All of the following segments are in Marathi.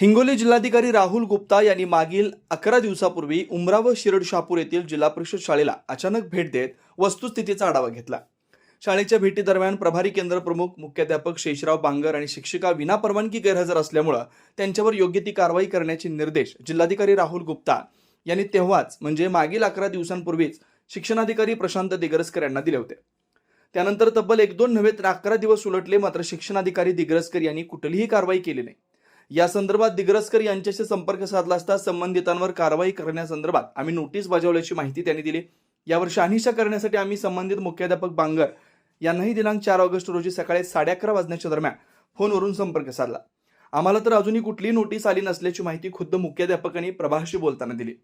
हिंगोली जिल्हाधिकारी राहुल गुप्ता यांनी मागील अकरा दिवसापूर्वी उमरा व शिरड शहापूर येथील जिल्हा परिषद शाळेला अचानक भेट देत वस्तुस्थितीचा आढावा घेतला. शाळेच्या भेटीदरम्यान प्रभारी केंद्र प्रमुख मुख्याध्यापक शेषराव बांगर आणि शिक्षिका विनापरवानगी गैरहजर असल्यामुळं त्यांच्यावर योग्य ती कारवाई करण्याचे निर्देश जिल्हाधिकारी राहुल गुप्ता यांनी तेव्हाच म्हणजे मागील अकरा दिवसांपूर्वीच शिक्षणाधिकारी प्रशांत दिगरसकर यांना दिले होते. त्यानंतर तब्बल एक दोन नव्हे तर अकरा दिवस उलटले मात्र शिक्षणाधिकारी दिग्रसकर यांनी कुठलीही कारवाई केली नाही. या संदर्भात दिग्रसकर यांच्याशी संपर्क साधला असता संबंधितांवर कारवाई करण्यासंदर्भात आम्ही नोटीस बजावल्याची माहिती त्यांनी दिली. यावर शहानिशा करण्यासाठी आम्ही संबंधित मुख्याध्यापक बांगर यांनाही दिनांक चार ऑगस्ट रोजी सकाळी साडे अकरा वाजण्याच्या दरम्यान फोनवरून संपर्क साधला. आम्हाला तर अजूनही कुठलीही नोटीस आली नसल्याची माहिती खुद्द मुख्याध्यापकांनी प्रभाशी बोलताना दिली.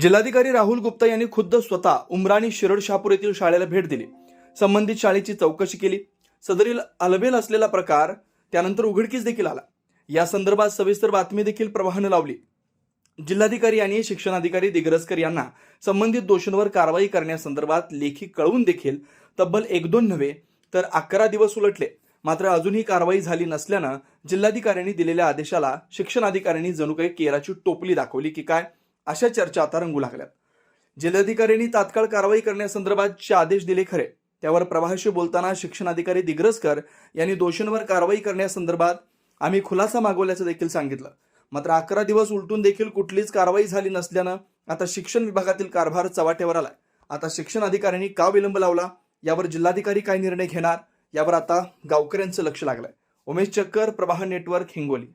जिल्हाधिकारी राहुल गुप्ता यांनी खुद्द स्वतः उमराणी शिरड शहापूर येथील शाळेला भेट दिली. संबंधित शाळेची चौकशी केली. सदरील अलबेल असलेला प्रकार त्यानंतर उघडकीस देखील आला. या संदर्भात सविस्तर बातमी देखील प्रवाहानं लावली. जिल्हाधिकारी यांनी शिक्षणाधिकारी दिग्रसकर यांना संबंधित दोषींवर कारवाई करण्यासंदर्भात लेखी कळवून देखील तब्बल एक दोन नव्हे तर अकरा दिवस उलटले. मात्र अजूनही कारवाई झाली नसल्यानं जिल्हाधिकाऱ्यांनी दिलेल्या आदेशाला शिक्षण अधिकाऱ्यांनी जणू काही केराची टोपली दाखवली की काय अशा चर्चा आता रंगू लागल्यात. जिल्हाधिकाऱ्यांनी तात्काळ कारवाई करण्यासंदर्भातचे आदेश दिले खरे त्यावर प्रवाहाशी बोलताना शिक्षणाधिकारी दिग्रसकर यांनी दोषींवर कारवाई करण्यासंदर्भात आम्ही खुलासा मागवल्याचं देखील सांगितलं. मात्र अकरा दिवस उलटून देखील कुठलीच कारवाई झाली नसल्यानं आता शिक्षण विभागातील कारभार चव्हाट्यावर आलाय. आता शिक्षण अधिकाऱ्यांनी का विलंब लावला? यावर जिल्हाधिकारी काय निर्णय घेणार? यावर आता गावकऱ्यांचं लक्ष लागलंय. उमेश चक्कर प्रवाह नेटवर्क हिंगोली.